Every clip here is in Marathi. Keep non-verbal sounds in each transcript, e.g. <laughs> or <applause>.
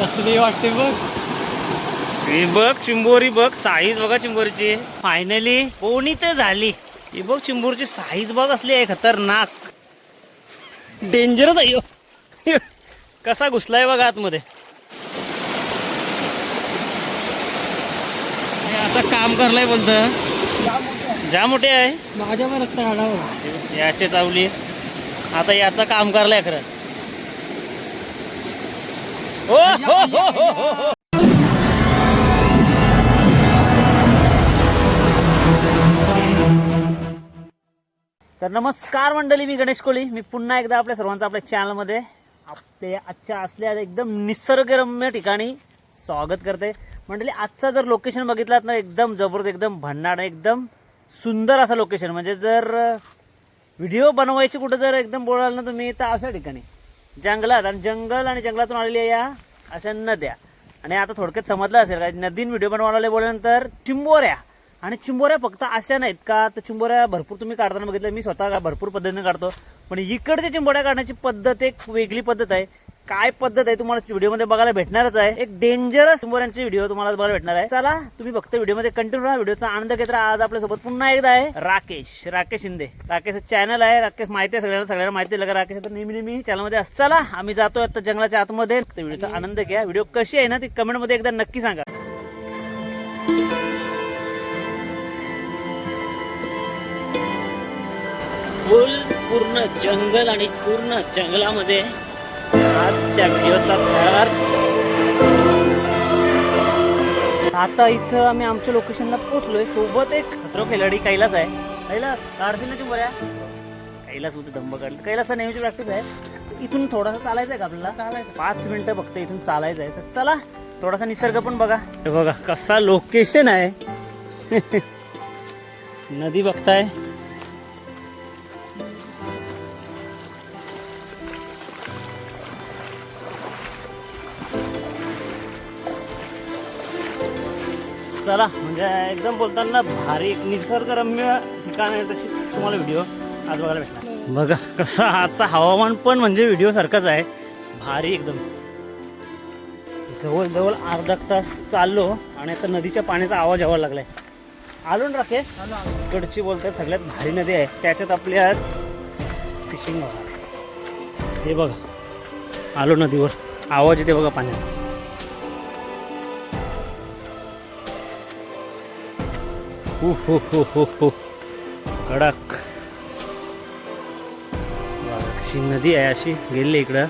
कसली वाटते बघ. ही बघ चिंबोरी बघ साईज बघा चिंबोरीची. फायनली कोणी तर झाली. ही बघ चिंबोरीची साईज बघ असली आहे खतरनाक. डेंजरच आहे. कसा घुसलाय बघा आतमध्ये. आता काम करलाय बोलत. जा मोठे आहे. माझ्या याचे चावली. आता याचं काम करलंय खरं. हो हो हो हो हो हो तर नमस्कार मंडळी मी गणेश कोळी. मी पुन्हा एकदा आपल्या सर्वांचं आपल्या चॅनलमध्ये आपल्या आजच्या असल्या एकदम निसर्गरम्य ठिकाणी स्वागत करते. मंडळी आजचा जर लोकेशन बघितलात ना एकदम जबरदस्त एकदम भन्नाट एकदम सुंदर असं लोकेशन म्हणजे जर व्हिडिओ बनवायची कुठं जर एकदम बोलाल ना तुम्ही तर अशा ठिकाणी. जंगलात आणि जंगल आणि जंगलातून आलेल्या या अशा नद्या. आणि आता थोडक्यात समजलं असेल का नदीन व्हिडिओ बनवायला बोलल्यानंतर चिंबोऱ्या. आणि चिंबोऱ्या फक्त अशा नाहीत का? तर चिंबोऱ्या भरपूर तुम्ही काढताना बघितलं. मी स्वतः भरपूर पद्धतीने काढतो. पण इकडच्या चिंबोऱ्या काढण्याची पद्धत एक वेगळी पद्धत आहे. काय पद्धत आहे तुम्हाला व्हिडिओमध्ये बघायला भेटणारच आहे. एक डेंजरस चिंबोऱ्यांची व्हिडिओ तुम्हाला बघायला भेटणार आहे. चला तुम्ही फक्त व्हिडिओमध्ये कंटिन्यू राहा. व्हिडिओचा आनंद घेत राहा. आज आपल्यासोबत पुन्हा एकदा आहे राकेश राकेश शिंदे. राकेश चॅनल आहे. राकेश माहिती आहे सगळ्यांना सगळ्यांना माहिती आहे. लगा राकेश तर नेहमी नेहमी चॅनलमध्ये असतं. चला आम्ही जातोय आता जंगलाच्या आतमध्ये. व्हिडिओचा आनंद घ्या. व्हिडिओ कशी आहे ना ती कमेंटमध्ये एकदा नक्की सांगा. फुल पूर्ण जंगल आणि पूर्ण जंगलामध्ये आजच्या व्हिडिओचा थर आता इथं आम्ही आमच्या लोकेशनला पोहोचलोय. सोबत एक खतरो खेळाडी कैलास आहे. कैलास काढतील ना चिंबऱ्या कैलास होते दंब काढले. कैलासचा नेहमीची प्रॅक्टिस आहे. इथून थोडासा चालायचं आहे का आपल्याला? चालायचं. पाच मिनिटं फक्त इथून चालायचं आहे तर चला थोडासा निसर्ग पण बघा. बघा कसा लोकेशन आहे. <laughs> नदी बघताय. चला म्हणजे एकदम बोलताना भारी एक निसर्गरम्य ठिकाण आहे तशी तुम्हाला व्हिडिओ आज बघायला भेटणार. बघा कसा आजचा हवामान पण म्हणजे व्हिडिओ सारखाच आहे. भारी एकदम. जवळजवळ अर्धा तास चाललो आणि आता नदीच्या पाण्याचा आवाज यावा लागलाय. आलो ना राकेश? इकडची बोलतात सगळ्यात भारी नदी आहे. त्याच्यात आपली आज फिशिंग हे बघा. आलो नदीवर. आवाज येते बघा पाण्याचा. हो हो हो हो हो. कडक. अशी नदी आहे अशी. गेली इकडं.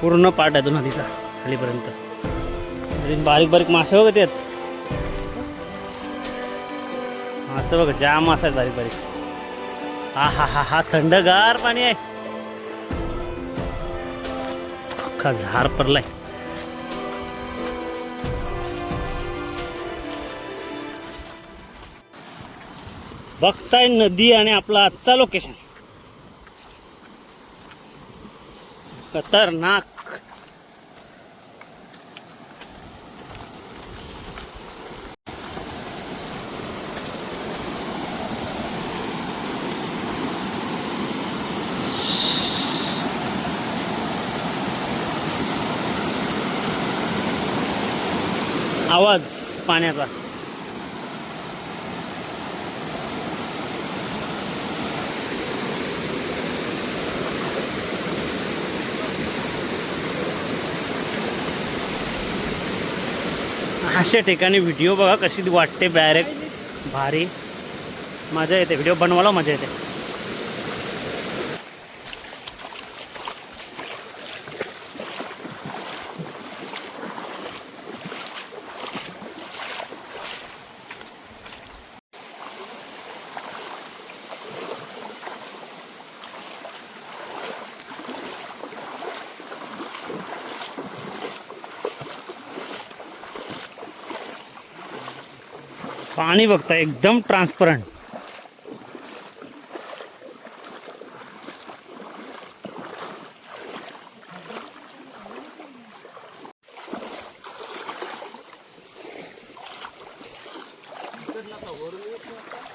पूर्ण पाट आहे तो नदीचा खालीपर्यंत. बारीक बारीक मासे बघत आहेत. मासे बघा जाम मासे आहेत बारीक बारीक. हा हा हा हा थंडगार पाणी आहे. अख्खा झार पडलाय. बघताय नदी आणि आपला आजचा लोकेशन खतरनाक. आवाज पाण्याचा. अशा ठिकाणी व्हिडिओ बघा कशी वाटते डायरेक्ट भारी. मजा येते. व्हिडिओ बनवायला मजा येते. पाणी बघता एकदम ट्रान्सपरंट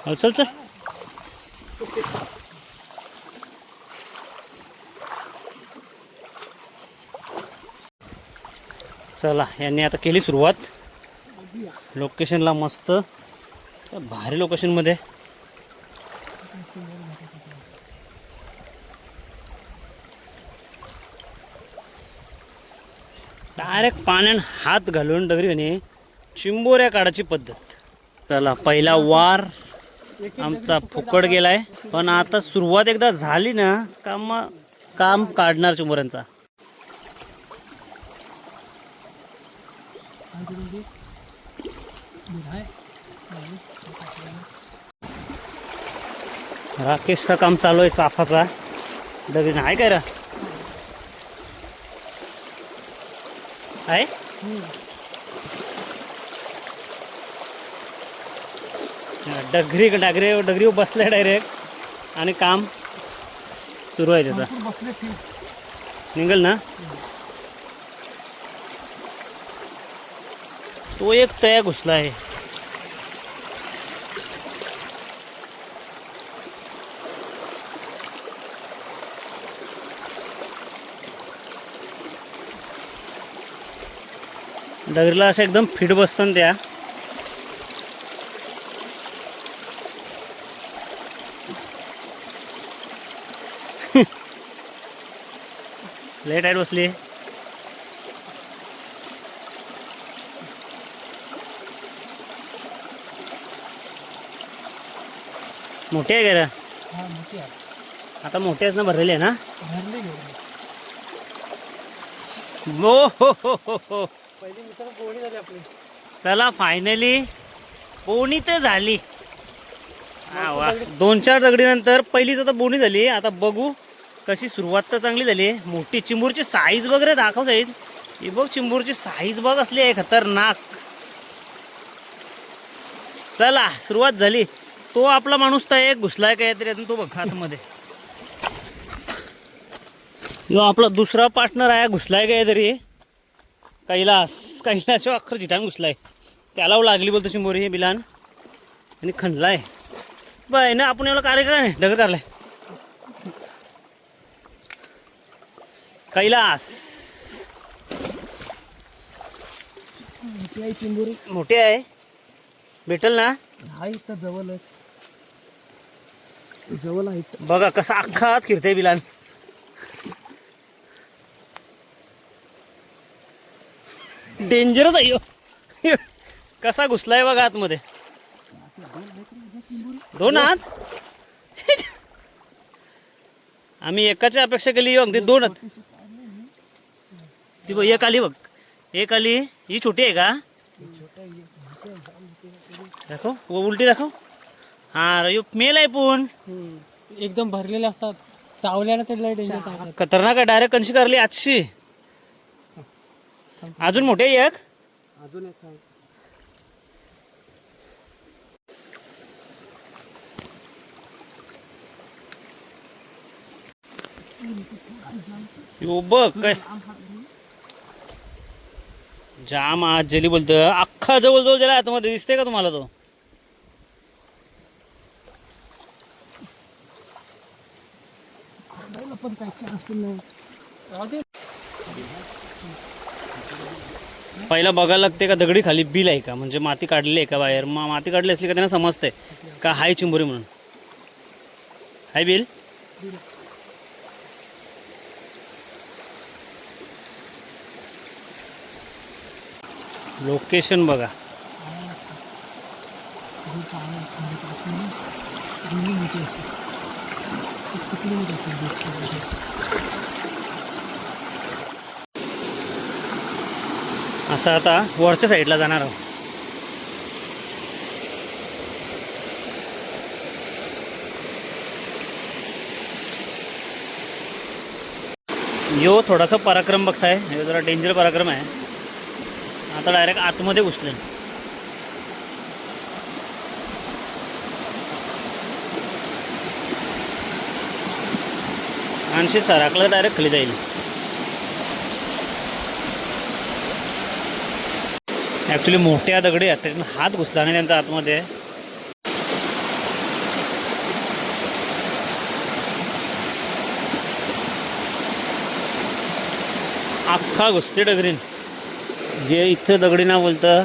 हो, चल चल. चला यांनी आता केली सुरुवात. लोकेशनला मस्त. भारी लोकेशनमध्ये डायरेक्ट पाण्यात हात घालून डगरी म्हणे चिंबोऱ्या काढायची पद्धत. चला पहिला वार. आमचा फुकट गेलाय. पण आता सुरुवात एकदा झाली ना का मग काम काढणार चिंबोऱ्यांचा. राकेशचं काम चालू आहे चाफाचा. दगडी आहे काय रा? आहे? डगरी डगरे डगरी बसलाय डायरेक्ट आणि काम सुरू आहे त्याचं. बसले निघल ना? तो एक तया घुसला आहे. डगरीला असं एकदम फिट बसतं त्या. <laughs> लय टाईट बसली. मोठी आहे का? हा मोठी आहे. आता मोठ्याच ना भरलेली आहे ना? हो हो हो हो हो. पहिली मित्र गोळी झाली आपली. चला फायनली बोनी तर झाली. हा वा. दोन चार दगडीनंतर पहिलीच आता बोनी झाली. आता बघू कशी सुरुवात तर चांगली झाली. मोठी चिंबूरची साईज वगैरे दाखवत आहेत ही बघ चिंबूरची साईज बघ असली आहे खतरनाक. चला सुरुवात झाली. तो आपला माणूस तर एक घुसलाय काहीतरी अजून तो बघ आतमध्ये यो आपला दुसरा पार्टनर आहे घुसलाय काहीतरी कैलास कैलास अख्खर जिठान घुसलाय. त्याला लागली बोलतो चिंबोरी हे बिलान. आणि खणलाय. बाय ना आपण एवढा कार्य काय डगर काढलाय. कैलास. चिंबुरी. मोठे आहे. भेटल ना? हा इथं जवळ आहे. जवळ आहे. बघा कसा अख्खा हात फिरते बिलान. डेंजरच आहे ह्यो. कसा घुसलाय बघा आतमध्ये. दोन हात आम्ही एकाची अपेक्षा केली अगदी दोन ती बघ एक आली बघ. एक आली. ही छोटी आहे का? दाखव. उलटी दाखव. हा यो मेल आहे पण. एकदम भरलेले असतात. टाकतात. खतरनाक आहे. डायरेक्ट कशी करली आजशी. अजून मोठे एक? अजून एक आहे. यो बघ काय. जाम आज जली बोलतो अख्खा जवळ जवळ ज्याला आतमध्ये दिसते का तुम्हाला तो? पण काय पहिला बघायला लागते का दगडी खाली बिल आहे का? म्हणजे माती काढलेली आहे का बाहेर? मग माती काढली असली का त्यांना समजतंय का हाय चिंबोरी म्हणून? हाय बिल? लोकेशन बघा. असं आता वरच्या साईडला जाणार आहोत. यो थोडासा पराक्रम बघताय. हे जरा डेंजर पराक्रम आहे. आता डायरेक्ट आतमध्ये घुसले आणखी सराकला डायरेक्ट खाली जाईल. ॲक्च्युली मोठ्या दगडी आहेत. त्याच्यातून हात घुसला नाही त्यांचा आतमध्ये. अख्खा घुसते डगरीन. जे इथं दगडी ना बोलतं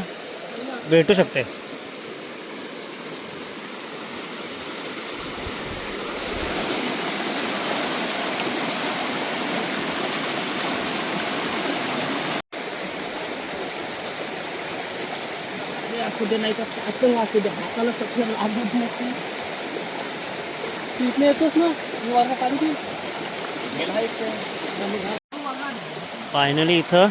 भेटू शकते. असू दे नाही तर पातळ असू दे हाताला सगळं लागत नाही इथले येतोस ना मी वर्ग की फायनली इथं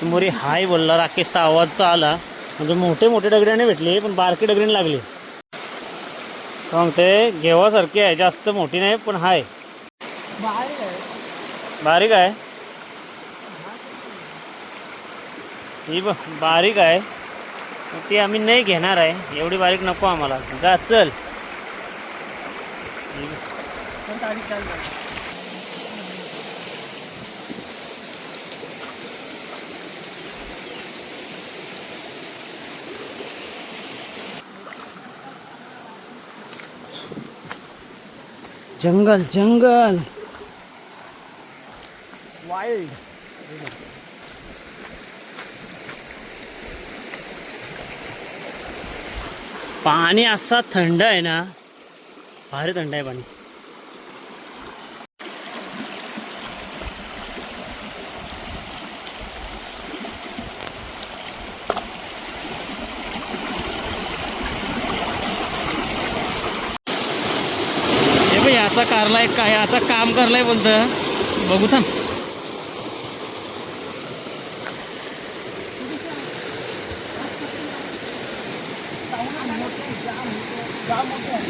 चिंबोरी हाय बोलला राकेशचा आवाज तर आला. म्हणजे मोठे मोठे डगड्याने भेटले पण बारके डगड्याने लागले. मग ते घेवासारखी आहे जास्त मोठी नाही पण हाय. बारीक आहे. ही बारीक आहे. ती आम्ही नाही घेणार आहे. एवढी बारीक नको आम्हाला. जा चल. ही जंगल जंगल. वाईल्ड पाणी असा थंड आहे ना भारी थंड आहे पाणी. याचा कारला याचा कारलाय काय याचा काम करलाय बोलतं बघू थांब.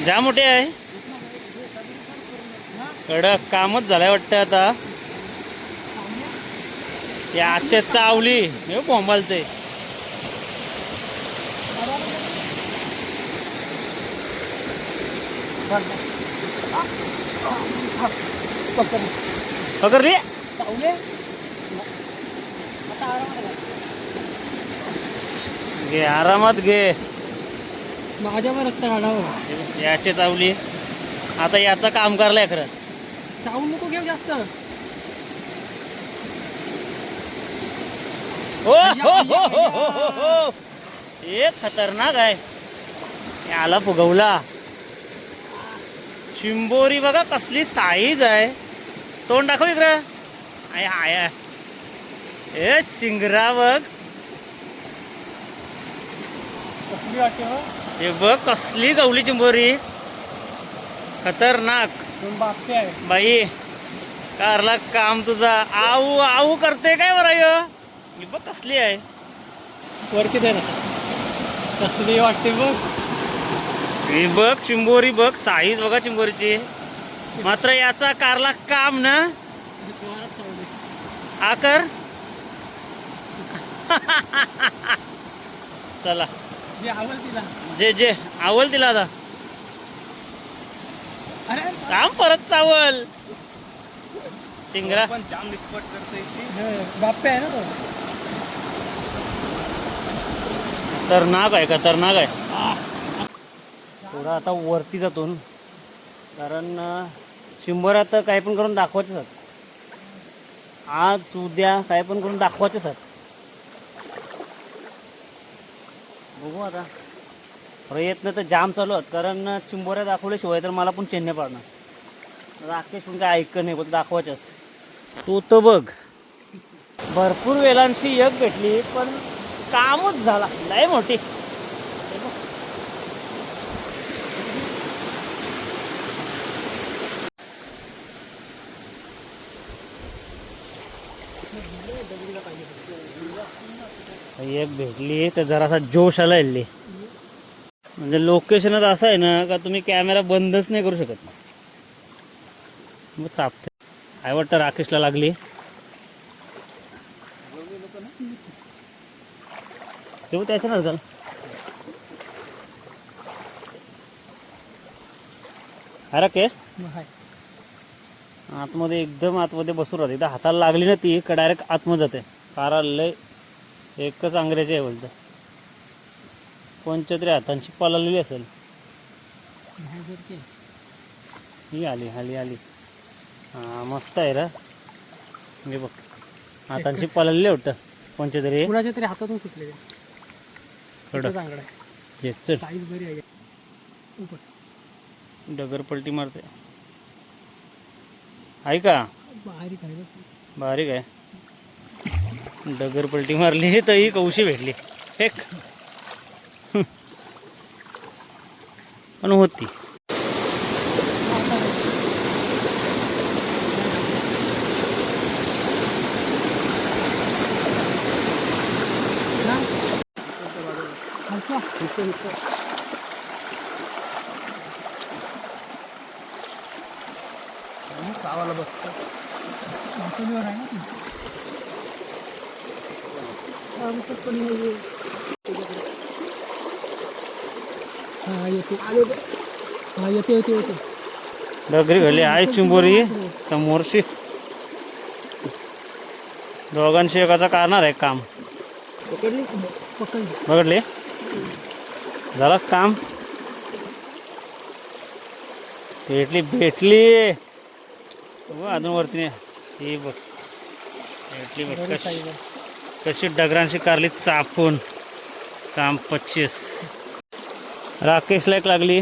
जा मोठे आहे. कडक कामच झालंय वाटतं आता. ते आजच्या चावली हे बोंबालते पकडली? घे आरामात घे. माझ्यावर रक्त काढावं याचे चावली. आता याचं काम करलंय खरं. चावून नको घेऊ जास्त. हो हो हो हो हो हो. हो खतरनाक आहे. याला फुगवला. चिंबोरी बघा कसली साईज आहे. तोंड दाखव इकडं. आय आय ए शिंगरा बघ. कसली वाटते हो बघ कसली गवली चिंबोरी. खतरनाक. बाई कारला काम तुझा. आऊ आऊ करते काय बरं ह्यो? ही बघ कसली आहे. वरती दे ना? कसली वाटते बघ. ही बघ चिंबोरी बघ साईज बघा चिंबोरीची. मात्र याचा कारला काम ना? आकर <laughs> चला. जे जे जे आवल तिला आता. अरे काम परत चावल. शिंगरा. बाप्पे आहे ना तो. खतरनाक आहे खतरनाक आहे. थोडा आता वरती जातो न. कारण तर काही पण करून दाखवायचेच आज उद्या काय पण करून दाखवायचेच आहेत. बघू आता. प्रयत्न तर जाम चालू आहेत. कारण अं, चिंबोऱ्या दाखवल्याशिवाय तर मला पण चेन्नई पाडणार. राकेश पण काय ऐकत नाही बोल दाखवायचंच. तू तर बघ. भरपूर वेळांशी यक भेटली पण कामच झाला. लय मोठी. एक भेटली तर जरासा जोश आला हल्ली म्हणजे लोकेशनच असं आहे ना का तुम्ही कॅमेरा बंदच नाही करू शकत. मग चापते आय वाटतं राकेशला लागली. तेव्हा त्याच्यानंच घाल. अरे केस आतमध्ये एकदम आतमध्ये बसून राहते. इथं हाताला लागली ना ती का डायरेक्ट आतमध्ये जाते. फारा लय एकच अंग्रेजी आहे बोलतं. कोणच्या तरी हातांची पळालेली असेल. ही आली आली आली. हां मस्त आहे रा. मी बघ. हातांची पळालेली वाटतं. कोणच्या तरी. कुणाच्या तरी हातातून सुटले हे डगर पलटी मारते. आहे का? बारीक आहे. बारीक आहे. डगर पलटी मारली तर ही कौशी भेटली. एक पण होती. चावायला बघतो. आहे ना? ती आमचं पण हे- हा येते. आले बघ. हा येते येते येते. डगरी घाली आहे चिंबोरी समोरशी दोघांशी एकाचा करणार आहे काम. पकडली? झालं काम. भेटली भेटली. बघ, अजून वरती नाही ही बघ. भेटली बघ बरं कशी. कशी डगरांशी कारली चापून. काम पच्चीस. राकेशला एक लागली.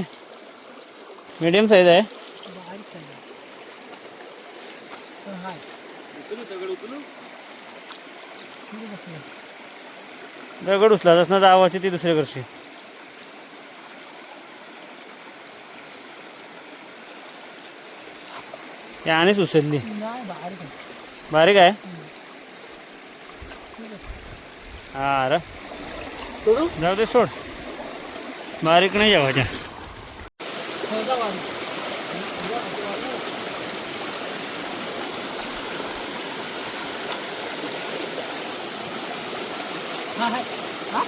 मीडियम साईज आहे? दगड उचलाच ना दावाची ती दुसऱ्या वर्षी यानेच उचलली नाही बारीक आहे. हा अरे सोडू? जाऊ दे सोड बारीक नाही जेवायच्या. हा. हा?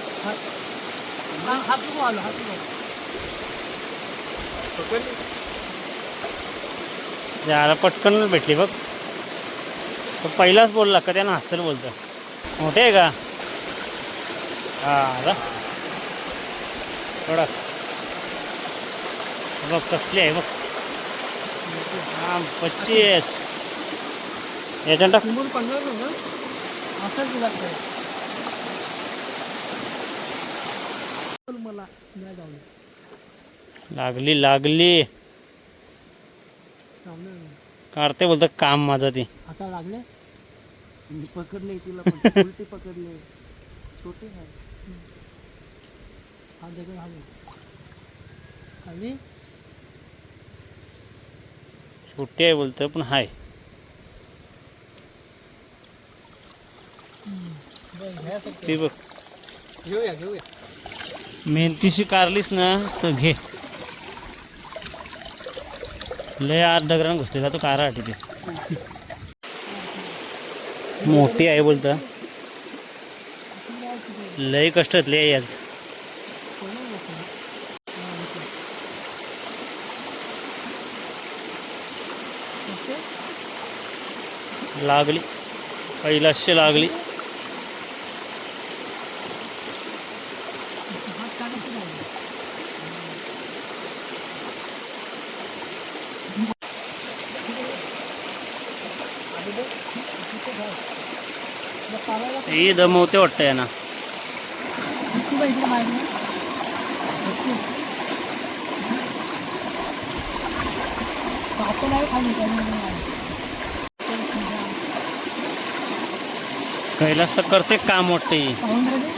हा, हात हात. याला पटकन भेटली बघ. तो पहिलाच बोलला का त्यानं हसल बोलतं. मोठे आहे का? हा कडक बघ कसली आहे बघ. हा पच्चीस. याच्यानं टाक. समोर पडणार काढते बोलतं काम माझं ती. आता लागले? मी पकडले तिला पण <laughs> उलटी पकडले. छोटे आहे. हात देखील खाली खाली? छोटी आहे बोलतं पण हाय. ती बघ. घेऊया घेऊया. मेहनतीशी कारलीस ना तर घे. लय आत दगडानं घुसलेला तो कारा तिथे मोठी आहे बोलता. लय कष्टातली आहे आज लागली. पहिलाशे लागली हात टाकायचे नाही. मग चालायला ही दमवते वाटतं यांना कैलास तर करते काम वाटते हातात नाही राहिले?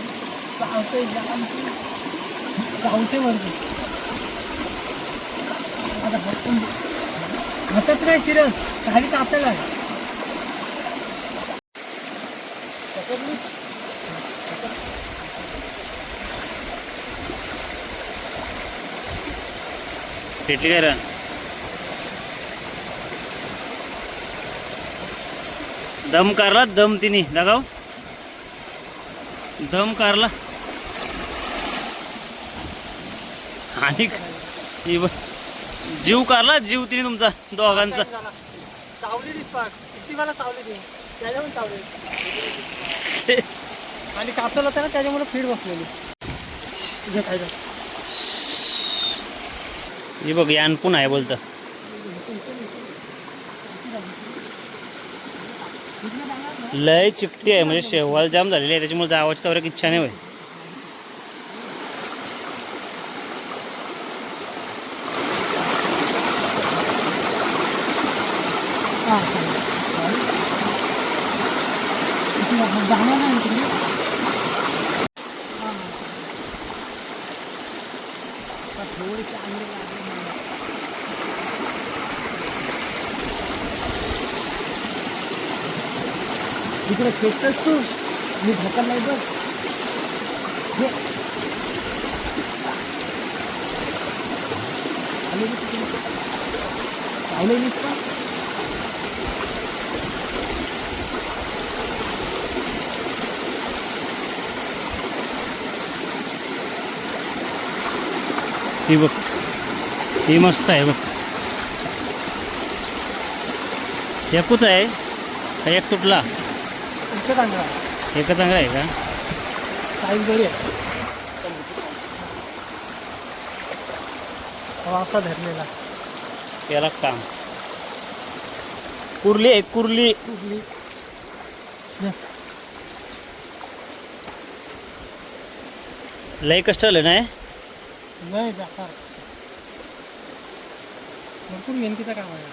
चावते जामते. आता नाही शिरत खाली आहे पकडली? भेटली काय रण दम कारला दम तिने. दागाव दम कारला. आणि जीव कारला जीव तिने तुमचा दोघांचा. चावली ती किती मला चावली ती. त्याच्या चावली. ते आणि कापलं होतं ना त्याच्यामुळे फीड बसलेली. तुझ्या खायला बघ यान पण आहे बोलतं. लय चिकटी आहे म्हणजे शेवाल जाम झालेली आहे त्याच्यामुळे जावाची तर इच्छा नाही होईल जाणार नाही तिकडे इकडे खेचतोस तू मी ढकल नाही बघ हे. आले का तिकडे? पावले नाहीस का? ही बघ. ही मस्त आहे बघ. एकूच आहे? का एक तुटला? इतकं चांगलं आहे. एकच चांगला आहे का? साईज बरी आहे. धरलेला. याला काम. कुर्ली आहे कुर्ली. कुठली लय कष्ट आलं नाही नाही व्यापार भरपूर मेहनतीचं काम आहे.